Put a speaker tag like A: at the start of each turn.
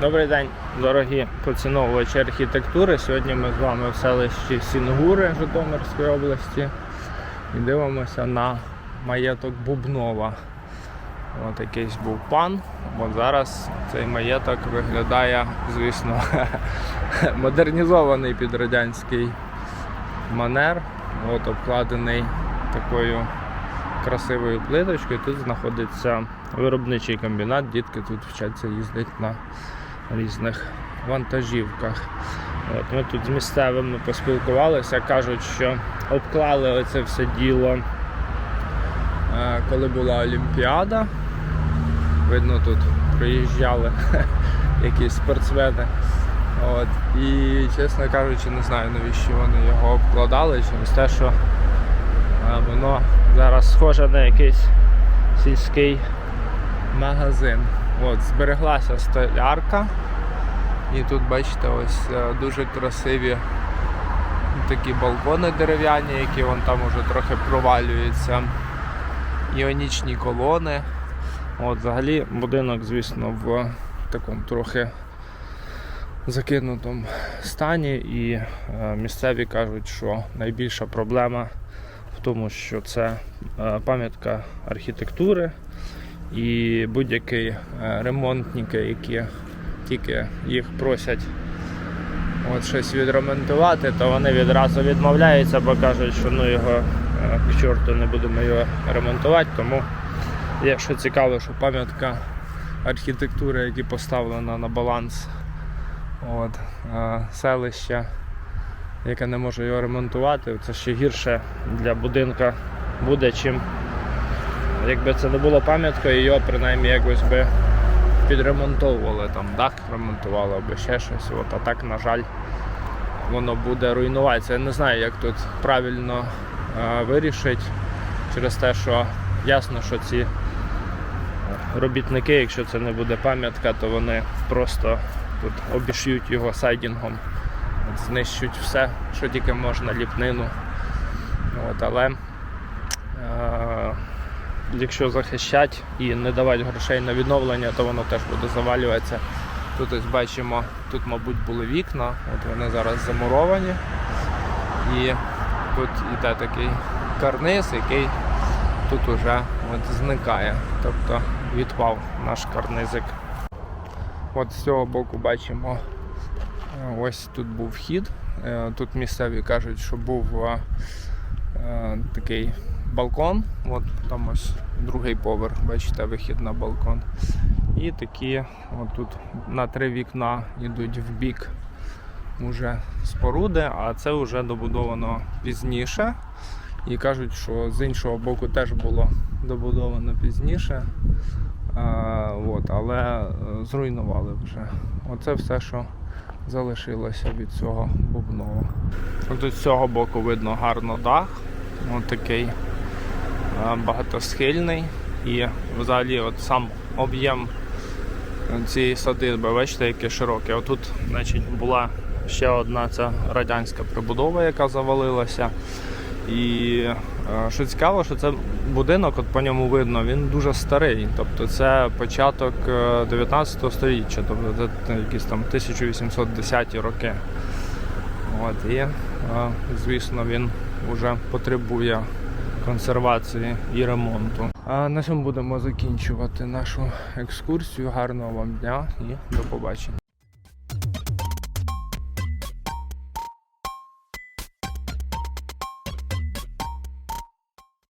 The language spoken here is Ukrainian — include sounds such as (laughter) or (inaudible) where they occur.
A: Добрий день, дорогі поціновувачі архітектури. Сьогодні ми з вами в селищі Сінгури Житомирської області і дивимося на маєток Бубнова. От якийсь був пан. От зараз цей маєток виглядає, звісно, (laughs) модернізований під радянський манер. От обкладений такою красивою плиточкою. Тут знаходиться виробничий комбінат. Дітки тут вчаться їздити на різних вантажівках. От, ми тут з місцевими поспілкувалися, кажуть, що обклали оце все діло, е, коли була Олімпіада. Видно, тут приїжджали (laughs) якісь спортсмени. От. І, чесно кажучи, не знаю навіщо вони його обкладали, через те, що е, воно зараз схоже на якийсь сільський магазин. От, збереглася столярка. І тут бачите ось е, дуже красиві такі балкони дерев'яні, які вон там уже трохи провалюються. Іонічні колони. От, взагалі будинок, звісно, в такому трохи закинутому стані, і е, місцеві кажуть, що найбільша проблема в тому, що це е, пам'ятка архітектури, і будь-які е, ремонтники, які тільки їх просять от щось відремонтувати, то вони відразу відмовляються, бо кажуть, що ну його е, к чорту не будемо його ремонтувати. Тому, якщо цікаво, що пам'ятка архітектури, яка поставлена на баланс от, е, селища, яке не може його ремонтувати, це ще гірше для будинка буде, чим якби це не було пам'яткою, його принаймні якось би підремонтовували, там дах ремонтували або ще щось. От, а так, на жаль, воно буде руйнуватися. Я не знаю, як тут правильно е, вирішити через те, що ясно, що ці робітники, якщо це не буде пам'ятка, то вони просто тут обіш'ють його сайдінгом, знищують все, що тільки можна, ліпнину. От, але е, якщо захищать і не давати грошей на відновлення, то воно теж буде завалюватися. Тут ось бачимо, тут, мабуть, були вікна, от вони зараз замуровані. І тут іде такий карниз, який тут уже от зникає. Тобто відпав наш карнизик. От з цього боку бачимо, е, ось тут був вхід. Е, Тут місцеві кажуть, що був е, такий балкон. От там ось другий поверх, бачите, вихід на балкон. І такі от тут на три вікна йдуть в бік уже споруди, а це вже добудовано пізніше. І кажуть, що з іншого боку теж було добудовано пізніше. А, от, але е, зруйнували вже. Оце все, що залишилося від цього бубного. Тут з цього боку видно гарно дах. От такий багатосхильний. І взагалі от сам об'єм цієї садиби, бачите, яке широке. Отут значить, була ще одна ця радянська прибудова, яка завалилася. І е, що цікаво, що це будинок, от по ньому видно, він дуже старий. Тобто це початок е, 19 століття, тобто це якісь там 1810-ті роки. От, і, е, звісно, він вже потребує консервації і ремонту. А на цьому будемо закінчувати нашу екскурсію. Гарного вам дня і до побачення.